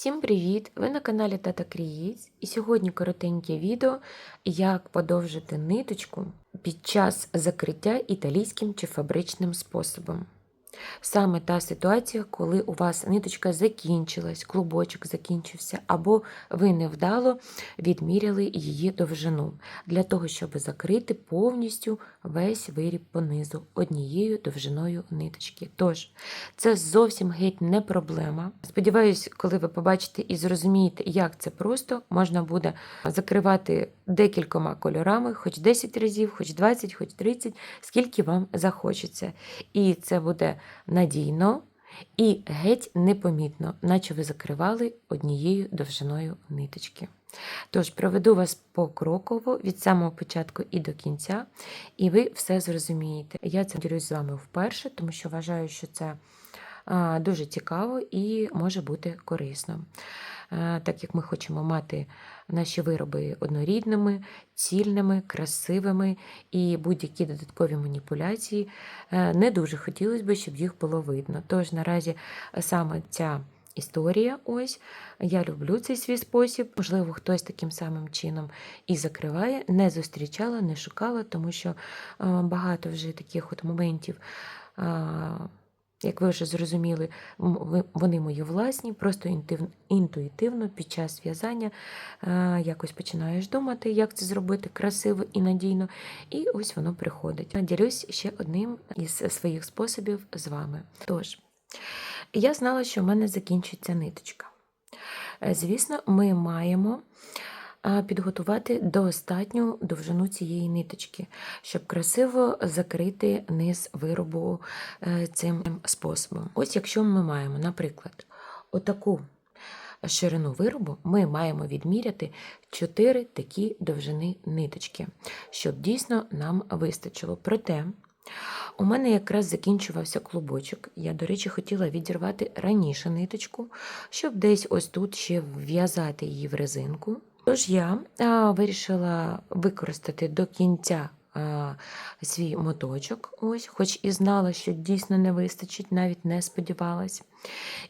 Всім привіт! Ви на каналі Тата Крієць і сьогодні коротеньке відео, як подовжити ниточку під час закриття італійським чи фабричним способом. Саме та ситуація, коли у вас ниточка закінчилась, клубочок закінчився, або ви невдало відміряли її довжину для того, щоб закрити повністю весь виріб понизу однією довжиною ниточки. Тож, це зовсім геть не проблема. Сподіваюсь, коли ви побачите і зрозумієте, як це просто, можна буде закривати декількома кольорами, хоч 10 разів, хоч 20, хоч 30, скільки вам захочеться. І це буде надійно і геть непомітно, наче ви закривали однією довжиною ниточки. Тож проведу вас покроково від самого початку і до кінця, і ви все зрозумієте. Я це ділюсь з вами вперше, тому що вважаю, що це дуже цікаво і може бути корисно. А, Так як ми хочемо мати наші вироби однорідними, цільними, красивими і будь-які додаткові маніпуляції е, не дуже хотілося б, щоб їх було видно. Тож наразі саме ця історія, ось я люблю цей свій спосіб. Можливо, хтось таким самим чином і закриває, не зустрічала, не шукала, тому що е, багато вже таких от моментів. Як ви вже зрозуміли, вони мої власні, просто інтуїтивно під час в'язання е, якось починаєш думати, як це зробити красиво і надійно, і ось воно приходить. Ділюсь ще одним із своїх способів з вами. Тож, я знала, що в мене закінчиться ниточка. Е, Звісно, ми маємо підготувати достатню довжину цієї ниточки, щоб красиво закрити низ виробу е, цим способом. Ось якщо ми маємо, наприклад, отаку ширину виробу, ми маємо відміряти 4 такі довжини ниточки, щоб дійсно нам вистачило. Проте у мене якраз закінчувався клубочок. Я, до речі, хотіла відірвати раніше ниточку, щоб десь ось тут ще в'язати її в резинку. Тож я вирішила використати до кінця свій моточок, ось, хоч і знала, що дійсно не вистачить, навіть не сподівалась.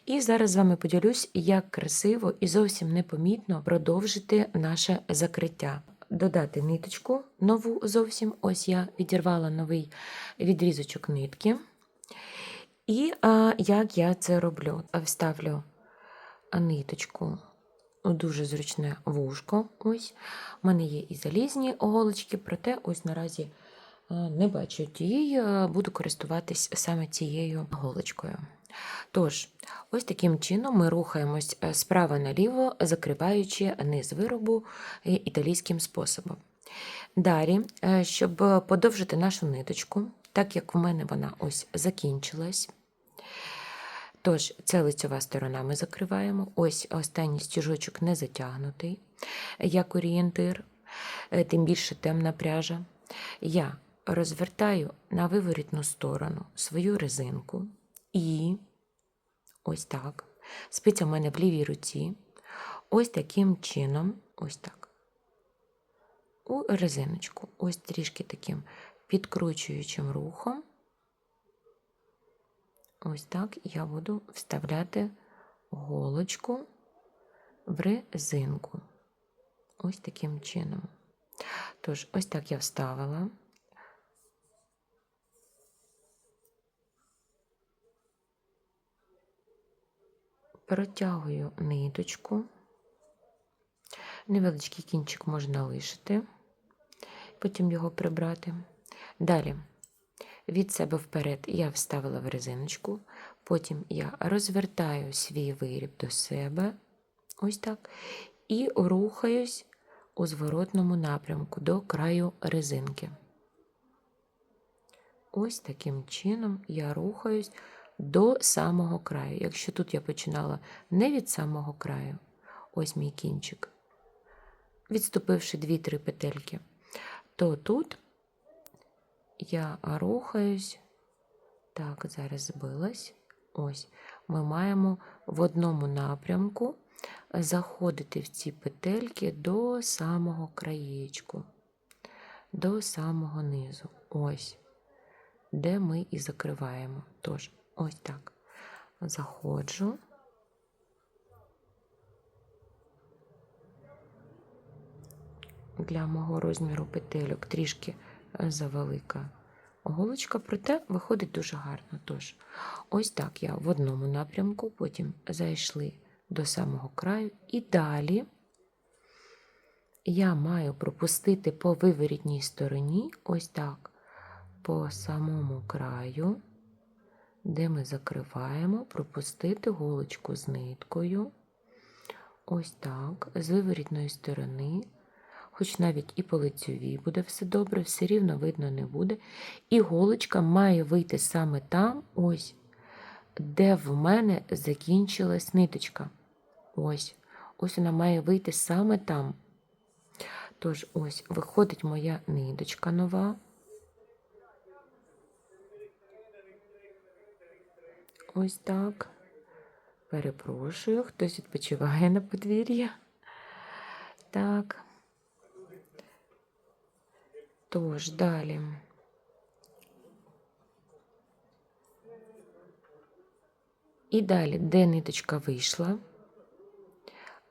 І зараз з вами поділюсь, як красиво і зовсім непомітно продовжити наше закриття. Додати ниточку нову зовсім. Ось я відірвала новий відрізочок нитки. І а, як я це роблю? Вставлю ниточку дуже зручне вушко. Ось. У мене є і залізні голочки, проте ось наразі не бачу тієї, буду користуватись саме цією голочкою. Тож, ось таким чином ми рухаємось е, справа наліво, закриваючи низ виробу е, італійським способом. Далі, е, щоб подовжити нашу ниточку, так як в мене вона ось закінчилась. Тож, це лицьова сторона ми закриваємо. Ось останній стіжочок не затягнутий, як орієнтир, е, тим більше темна пряжа. Я розвертаю на виворітну сторону свою резинку і ось так. Спиця в мене в лівій руці. Ось таким чином, ось так. У резиночку, ось трішки таким підкручуючим рухом. Ось так я буду вставляти голочку в резинку. Ось таким чином. Тож, ось так я вставила. Протягую ниточку. Невеличкий кінчик можна лишити, потім його прибрати. Далі від себе вперед я вставила в резиночку, потім я розвертаю свій виріб до себе, ось так, і рухаюсь у зворотному напрямку до краю резинки. Ось таким чином я рухаюсь до самого краю. Якщо тут я починала не від самого краю, ось мій кінчик, відступивши 2-3 петельки, то тут я рухаюсь. Так, зараз збилась. Ось, ми маємо в одному напрямку е, заходити в ці петельки до самого краєчку, до самого низу. Ось, де ми і закриваємо. Тож, ось так. Заходжу. Для мого розміру петельок трішки завелика голочка, проте виходить дуже гарно. Тож, ось так я в одному напрямку, потім зайшли до самого краю, і далі я маю пропустити по виворітній стороні, ось так, по самому краю, де ми закриваємо, пропустити голочку з ниткою. Ось так, з виворітної сторони, хоч навіть і по лицьовій буде все добре, все рівно видно не буде. І голочка має вийти саме там, ось, де в мене закінчилась ниточка. Ось, ось вона має вийти саме там. Тож, ось, виходить моя ниточка нова. Ось так. Перепрошую, хтось відпочиває на подвір'ї. Так. Тож, далі. І далі, де ниточка вийшла,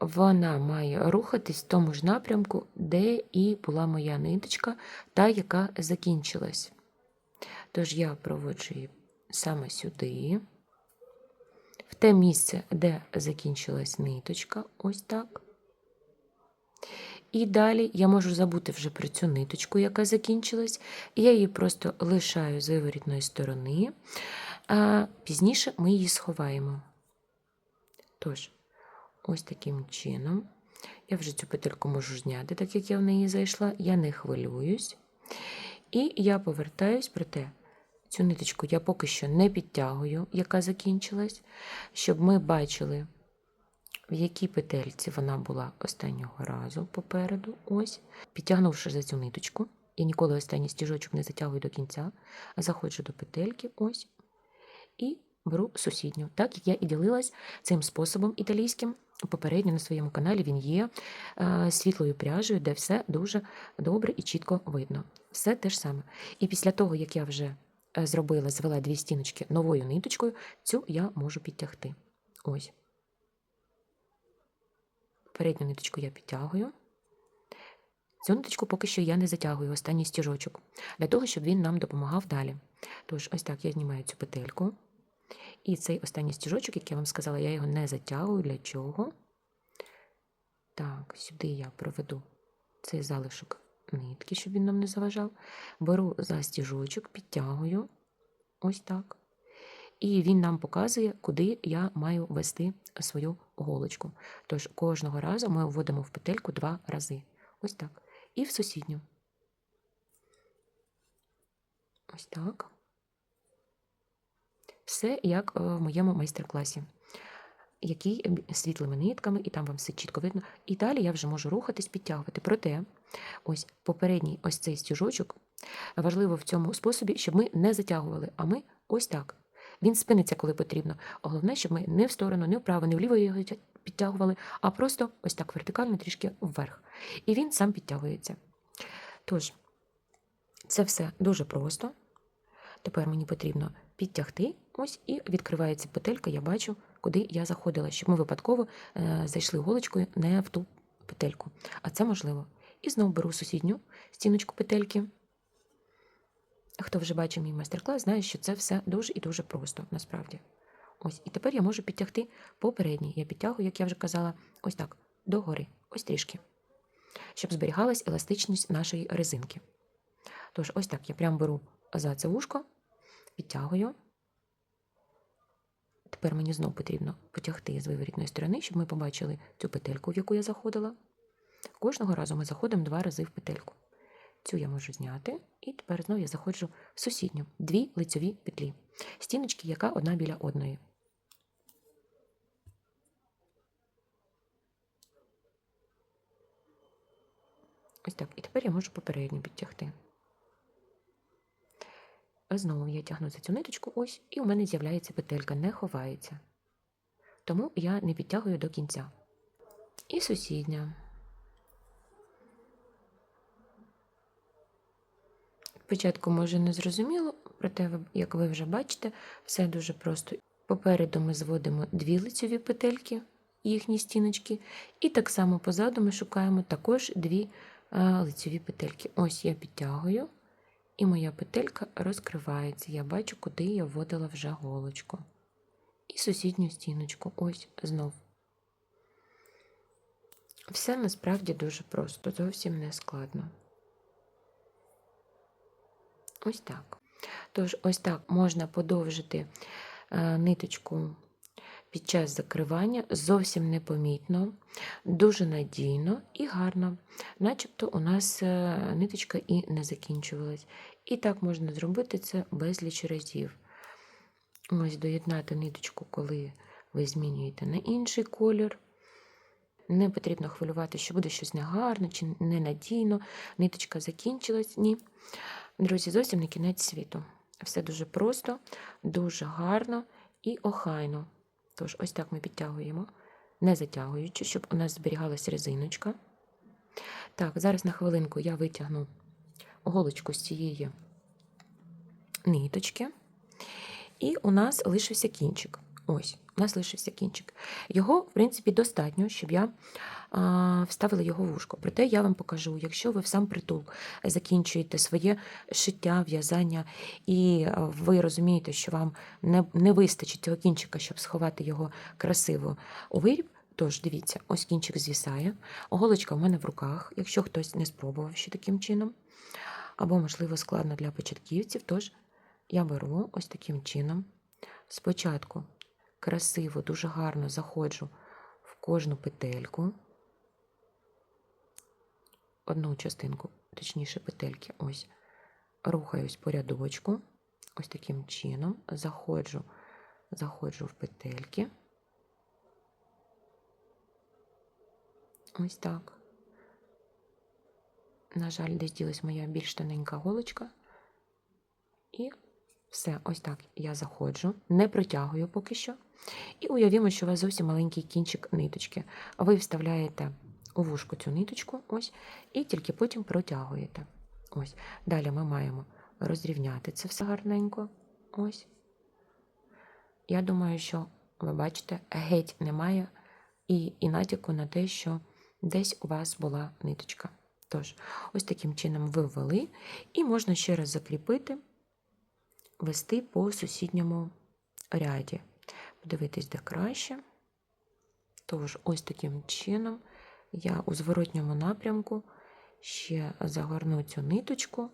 вона має рухатись в тому ж напрямку, де і була моя ниточка, та, яка закінчилась. Тож я проводжу її саме сюди, в те місце, де закінчилась ниточка, ось так. І далі я можу забути вже про цю ниточку, яка закінчилась, я її просто лишаю з виворітної сторони, а пізніше ми її сховаємо. Тож, ось таким чином. Я вже цю петельку можу зняти, так як я в неї зайшла, я не хвилююсь. І я повертаюсь, проте цю ниточку я поки що не підтягую, яка закінчилась, щоб ми бачили, в якій петельці вона була останнього разу попереду. Ось, підтягнувши за цю ниточку, я ніколи останній стіжочок не затягую до кінця, заходжу до петельки, ось, і беру сусідню. Так як я і ділилась цим способом італійським. Попередньо на своєму каналі він є е, світлою пряжею, де все дуже добре і чітко видно. Все те ж саме. І після того, як я вже е, зробила, звела дві стіночки новою ниточкою, цю я можу підтягти. Ось. Передню ниточку я підтягую. Цю ниточку поки що я не затягую останній стіжочок, для того, щоб він нам допомагав далі. Тож, ось так я знімаю цю петельку. І цей останній стіжочок, як я вам сказала, я його не затягую. Для чого? Так, сюди я проведу цей залишок нитки, щоб він нам не заважав. Беру за стіжочок, підтягую. Ось так. І він нам показує, куди я маю ввести свою голочку. Тож кожного разу ми вводимо в петельку два рази. Ось так. І в сусідню. Ось так. Все як е, в моєму майстер-класі, який е, світлими нитками, і там вам все чітко видно. І далі я вже можу рухатись, підтягувати. Проте, ось попередній ось цей стіжочок важливо в цьому способі, щоб ми не затягували, а ми ось так. Він спиниться, коли потрібно. Головне, щоб ми не в сторону, не вправо, не вліво його підтягували, а просто ось так вертикально трішки вверх. І він сам підтягується. Тож, це все дуже просто. Тепер мені потрібно підтягти, ось і відкривається петелька, я бачу, куди я заходила, щоб ми випадково е, зайшли голочкою не в ту петельку. А це можливо. І знову беру сусідню стіночку петельки. Хто вже бачив мій майстер-клас, знає, що це все дуже і дуже просто, насправді. Ось, і тепер я можу підтягти попередній. Я підтягую, як я вже казала, ось так, догори, ось трішки, щоб зберігалась еластичність нашої резинки. Тож, ось так я прям беру за це вушко, підтягую. Тепер мені знову потрібно потягти з виворітної сторони, щоб ми побачили цю петельку, в яку я заходила. Кожного разу ми заходимо два рази в петельку. Цю я можу зняти, і тепер знову я заходжу в сусідню дві лицьові петлі. Стіночки, яка одна біля одної. Ось так. І тепер я можу попередню підтягти. Знову я тягну за цю ниточку, ось, і у мене з'являється петелька, не ховається. Тому я не підтягую до кінця. І сусідня. Спочатку, може, не зрозуміло, проте, як ви вже бачите, все дуже просто. Попереду ми зводимо дві лицьові петельки, їхні стіночки, і так само позаду ми шукаємо також дві а, лицеві петельки. Ось я підтягую, і моя петелька розкривається. Я бачу, куди я вводила вже голочку. І сусідню стіночку. Ось знов. Все насправді дуже просто, зовсім не складно. Ось так. Тож, ось так можна подовжити е, ниточку під час закривання зовсім непомітно, дуже надійно і гарно, начебто у нас е, ниточка і не закінчувалась. І так можна зробити це безліч разів. Ось доєднати ниточку, коли ви змінюєте на інший колір. Не потрібно хвилювати, що буде щось негарно чи ненадійно. Ниточка закінчилась. Ні. Друзі, зовсім не кінець світу. Все дуже просто, дуже гарно і охайно. Тож, ось так ми підтягуємо, не затягуючи, щоб у нас зберігалася резиночка. Так, зараз на хвилинку я витягну голочку з цієї ниточки. І у нас лишився кінчик. Ось, у нас лишився кінчик. Його, в принципі, достатньо, щоб я а, вставила його в ушко. Проте я вам покажу, якщо ви в сам притул закінчуєте своє шиття, в'язання, і ви розумієте, що вам не, не вистачить цього кінчика, щоб сховати його красиво у виріб. Тож, дивіться, ось кінчик звісає, голочка в мене в руках, якщо хтось не спробував ще таким чином, або, можливо, складно для початківців, тож я беру ось таким чином. Спочатку красиво, дуже гарно заходжу в кожну петельку, одну частинку, точніше, петельки, ось, рухаюсь по рядочку, ось таким чином, заходжу, заходжу в петельки. Ось так. На жаль, десь ділась моя більш тоненька голочка. І все, ось так я заходжу, не протягую поки що. І уявімо, що у вас зовсім маленький кінчик ниточки. Ви вставляєте у вушку цю ниточку, ось, і тільки потім протягуєте. Ось. Далі ми маємо розрівняти це все гарненько. Ось. Я думаю, що ви бачите, геть немає і, і натяку на те, що десь у вас була ниточка. Тож, ось таким чином ви ввели, і можна ще раз закріпити вести по сусідньому ряді. Подивитись, де краще. Тож, ось таким чином я у зворотньому напрямку ще загорну цю ниточку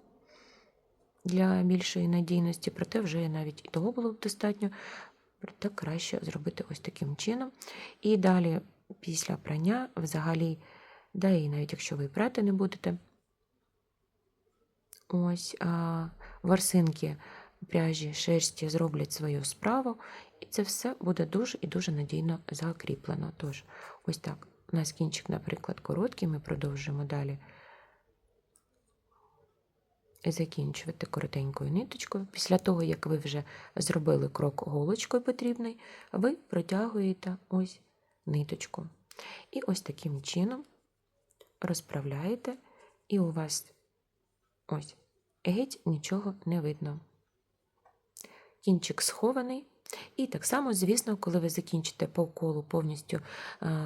для більшої надійності, проте вже навіть і того було б достатньо, проте краще зробити ось таким чином. І далі, після прання, взагалі, да і навіть якщо ви прати не будете, ось а, ворсинки пряжі шерсті зроблять свою справу, і це все буде дуже і дуже надійно закріплено. Тож, ось так. У нас кінчик, наприклад, короткий, ми продовжуємо далі закінчувати коротенькою ниточкою. Після того, як ви вже зробили крок голочкою потрібний, ви протягуєте ось ниточку. І ось таким чином розправляєте, і у вас ось геть нічого не видно кінчик схований. І так само, звісно, коли ви закінчите по колу повністю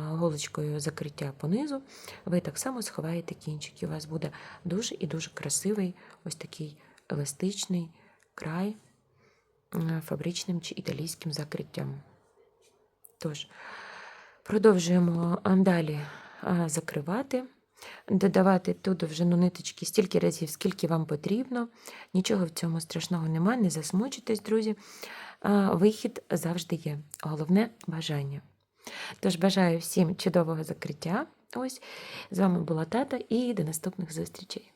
голочкою закриття понизу, ви так само сховаєте кінчик, і у вас буде дуже і дуже красивий ось такий еластичний край фабричним чи італійським закриттям. Тож, продовжуємо далі закривати додавати ту довжину ниточки стільки разів, скільки вам потрібно. Нічого в цьому страшного немає, не засмучуйтесь, друзі. Вихід завжди є. Головне бажання. Тож бажаю всім чудового закриття. Ось з вами була тата і до наступних зустрічей.